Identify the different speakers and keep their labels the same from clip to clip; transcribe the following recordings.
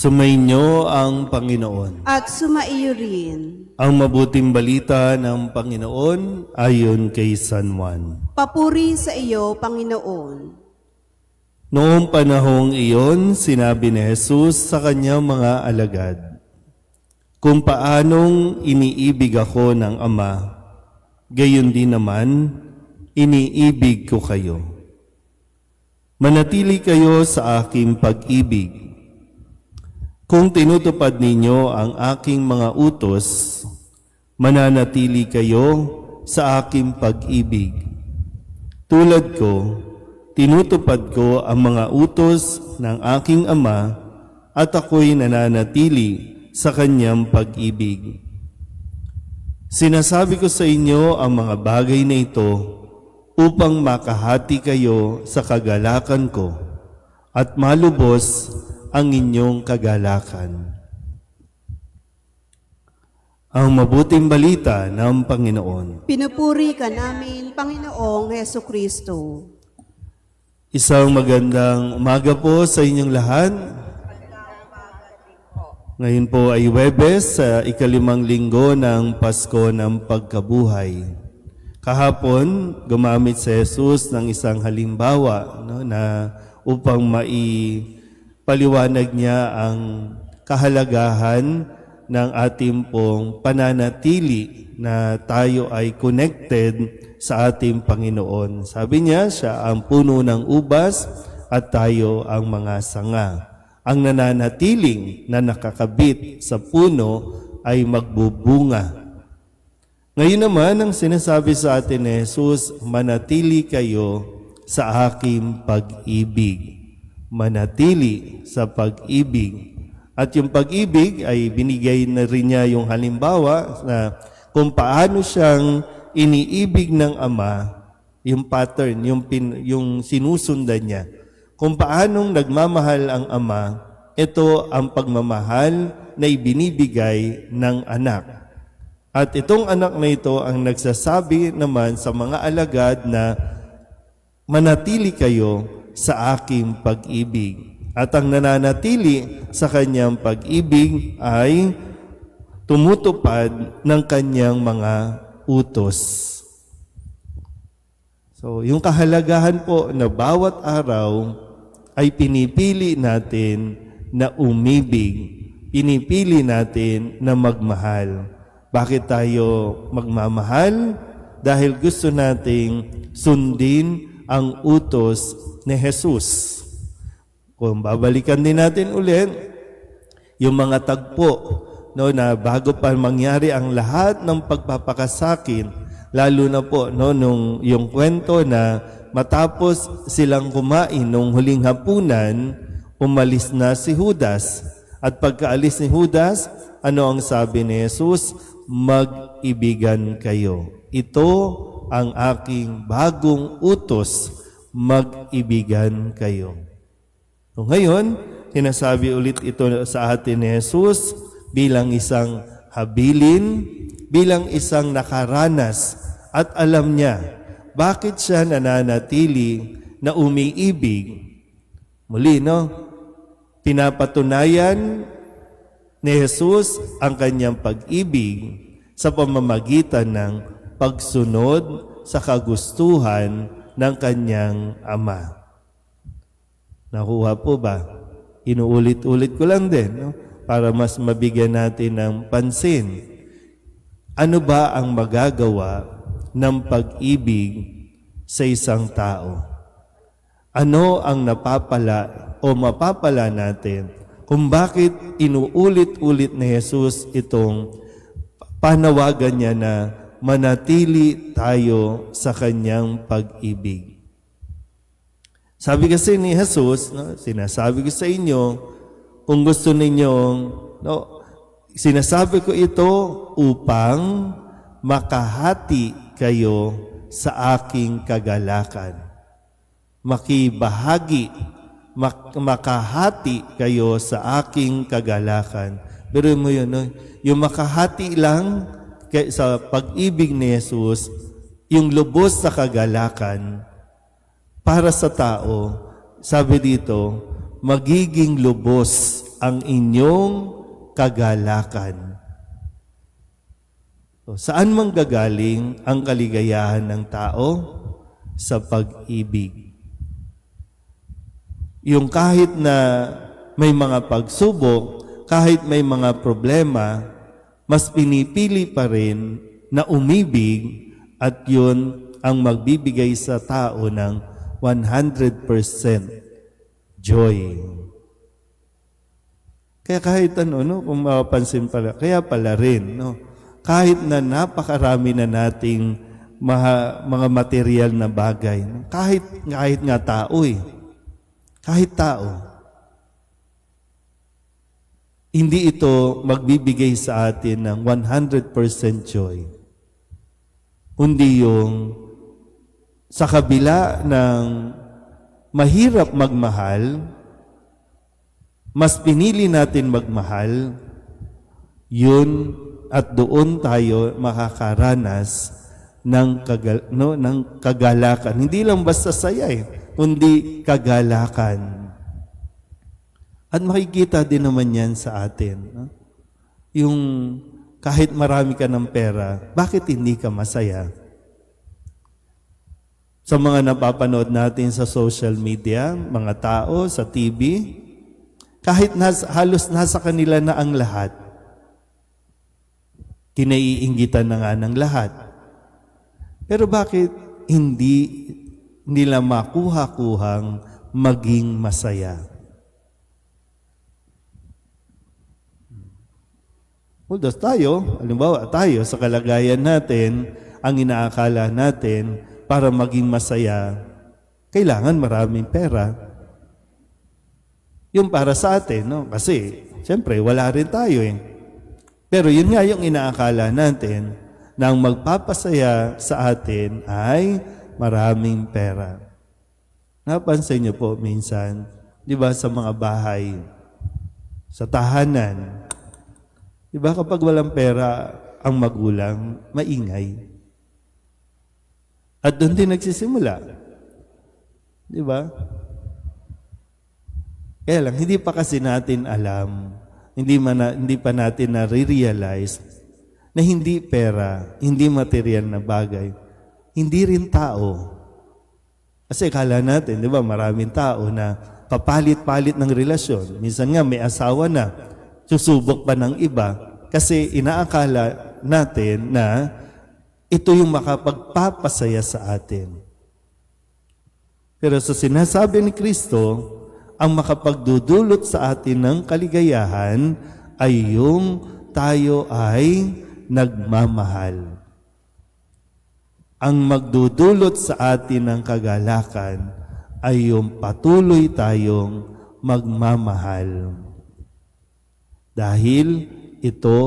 Speaker 1: Sumainyo ang Panginoon.
Speaker 2: at sumaiyo rin.
Speaker 1: Ang mabuting balita ng Panginoon ayon kay San Juan.
Speaker 2: Papuri sa iyo, Panginoon.
Speaker 1: Noong panahong iyon, sinabi ni Jesus sa kanyang mga alagad, Kung paanong iniibig ako ng Ama, gayon din naman, iniibig ko kayo. Manatili kayo sa aking pag-ibig. Kung tinutupad ninyo ang aking mga utos, mananatili kayo sa aking pag-ibig. Tulad ko, tinutupad ko ang mga utos ng aking ama at ako'y nananatili sa kanyang pag-ibig. Sinasabi ko sa inyo ang mga bagay na ito upang makahati kayo sa kagalakan ko at malubos ang inyong kagalakan. Ang mabuting balita ng Panginoon.
Speaker 2: Pinupuri ka namin, Panginoong Heso Kristo.
Speaker 1: Isang magandang umaga po sa inyong lahat. Ngayon po ay Webes sa ikalimang linggo ng Pasko ng Pagkabuhay. Kahapon, gumamit si Jesus ng isang halimbawa no, na upang maipaliwanag niya ang kahalagahan ng ating pong pananatili na tayo ay connected sa ating Panginoon. Sabi niya, siya ang puno ng ubas at tayo ang mga sanga. Ang nananatiling na nakakabit sa puno ay magbubunga. Ngayon naman, ang sinasabi sa atin ni Jesus, manatili kayo sa aking pag-ibig. Manatili sa pag-ibig. At yung pag-ibig ay binigay na rin niya yung halimbawa na kung paano siyang iniibig ng Ama, yung pattern, yung, pin, yung sinusundan niya. Kung paanong nagmamahal ang Ama, ito ang pagmamahal na ibinibigay ng anak. At itong anak na ito ang nagsasabi naman sa mga alagad na manatili kayo sa aking pag-ibig. At ang nananatili sa kanyang pag-ibig ay tumutupad ng kanyang mga utos. So, yung kahalagahan po na bawat araw ay pinipili natin na umibig. Pinipili natin na magmahal. Bakit tayo magmamahal? Dahil gusto nating sundin ang utos ni Jesus. Kung babalikan din natin ulit, yung mga tagpo, no, na bago pa mangyari ang lahat ng pagpapakasakin, lalo na po no, nung yung kwento na matapos silang kumain nung huling hapunan, umalis na si Judas. At pagkaalis ni Judas, ano ang sabi ni Jesus? Mag-ibigan kayo. Ito ang aking bagong utos, mag-ibigan kayo. So ngayon, sinasabi ulit ito sa atin ni Jesus bilang isang habilin, bilang isang nakaranas at alam niya bakit siya nananatili na umiibig. Muli, no? Pinapatunayan ni Jesus ang kanyang pag-ibig sa pamamagitan ng pagsunod sa kagustuhan ng kanyang ama. Nakuha po ba? Inuulit-ulit ko lang din no? para mas mabigyan natin ng pansin. Ano ba ang magagawa ng pag-ibig sa isang tao? Ano ang napapala o mapapala natin kung bakit inuulit-ulit ni Jesus itong panawagan niya na manatili tayo sa kanyang pag-ibig. Sabi kasi ni Jesus, no, sinasabi ko sa inyo, kung gusto ninyong, no, sinasabi ko ito upang makahati kayo sa aking kagalakan. Makibahagi, mak- makahati kayo sa aking kagalakan. Pero mo yun, no? yung makahati lang sa pag-ibig ni Jesus, yung lubos sa kagalakan, para sa tao, sabi dito, magiging lubos ang inyong kagalakan. So, saan mang gagaling ang kaligayahan ng tao? Sa pag-ibig. Yung kahit na may mga pagsubok, kahit may mga problema, mas pinipili pa rin na umibig at yun ang magbibigay sa tao ng 100% joy. Kaya kahit ano, no, kung mapapansin pala, kaya pala rin, no, kahit na napakarami na nating maha, mga material na bagay, no, kahit, kahit nga tao eh, kahit tao, hindi ito magbibigay sa atin ng 100% joy. Kundi yung sa kabila ng mahirap magmahal, mas pinili natin magmahal, yun at doon tayo makakaranas ng, kagal, no, ng kagalakan. Hindi lang basta saya eh, kundi kagalakan. At makikita din naman yan sa atin. No? Yung kahit marami ka ng pera, bakit hindi ka masaya? Sa mga napapanood natin sa social media, mga tao, sa TV, kahit nas, halos nasa kanila na ang lahat, kinaiinggitan na nga ng lahat. Pero bakit hindi nila makuha-kuhang maging masaya? Although tayo, halimbawa tayo sa kalagayan natin, ang inaakala natin para maging masaya, kailangan maraming pera. Yung para sa atin, no? Kasi, siyempre, wala rin tayo eh. Pero yun nga yung inaakala natin na ang magpapasaya sa atin ay maraming pera. Napansin niyo po minsan, di ba sa mga bahay, sa tahanan, di ba kapag walang pera ang magulang, maingay. At doon din nagsisimula. Di ba? Kaya lang, hindi pa kasi natin alam, hindi, man hindi pa natin na-realize na hindi pera, hindi material na bagay, hindi rin tao. Kasi kala natin, di ba, maraming tao na papalit-palit ng relasyon. Minsan nga may asawa na, susubok pa ng iba kasi inaakala natin na ito yung makapagpapasaya sa atin. Pero sa sinasabi ni Kristo, ang makapagdudulot sa atin ng kaligayahan ay yung tayo ay nagmamahal. Ang magdudulot sa atin ng kagalakan ay yung patuloy tayong magmamahal. Dahil ito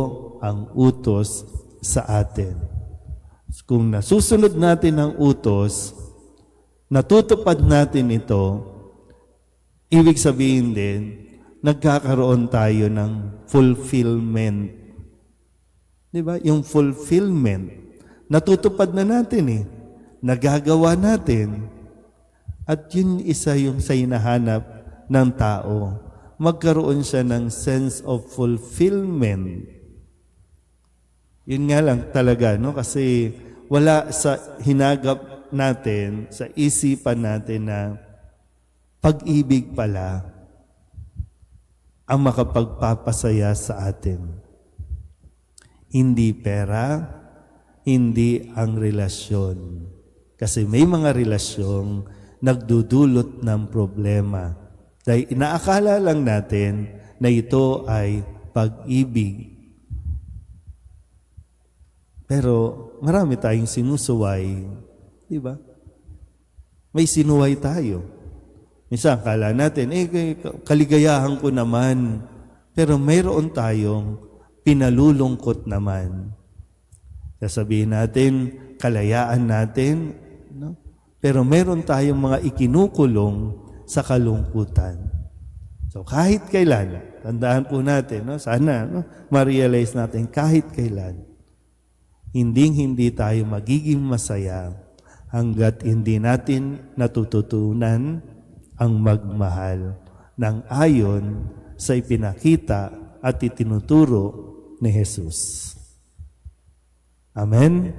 Speaker 1: ang utos sa atin. Kung nasusunod natin ang utos, natutupad natin ito, ibig sabihin din, nagkakaroon tayo ng fulfillment. Di ba? Yung fulfillment, natutupad na natin eh. Nagagawa natin. At yun isa yung sa hinahanap ng tao. Magkaroon siya ng sense of fulfillment. Yun nga lang talaga, no? Kasi wala sa hinagap natin, sa isipan natin na pag-ibig pala ang makapagpapasaya sa atin. Hindi pera, hindi ang relasyon. Kasi may mga relasyong nagdudulot ng problema. Dahil inaakala lang natin na ito ay pag-ibig. Pero marami tayong sinusuway. Di ba? May sinuway tayo. Minsan, kala natin, eh, kaligayahan ko naman. Pero mayroon tayong pinalulungkot naman. Sasabihin natin, kalayaan natin, no? pero meron tayong mga ikinukulong sa kalungkutan. So kahit kailan, tandaan po natin, no? sana no? ma-realize natin kahit kailan, hindi hindi tayo magiging masaya hanggat hindi natin natututunan ang magmahal ng ayon sa ipinakita at itinuturo ni Jesus. Amen.